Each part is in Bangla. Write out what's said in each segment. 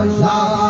Hallelujah.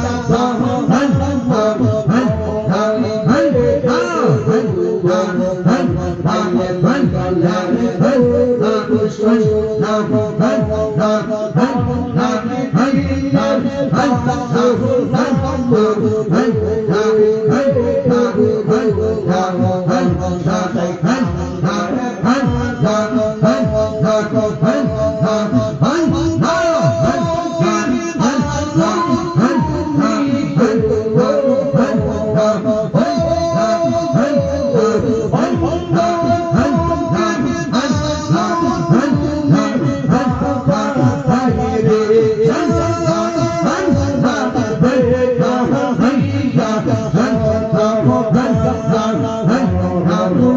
Huh?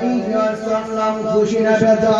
عليه وسلم خشن بذا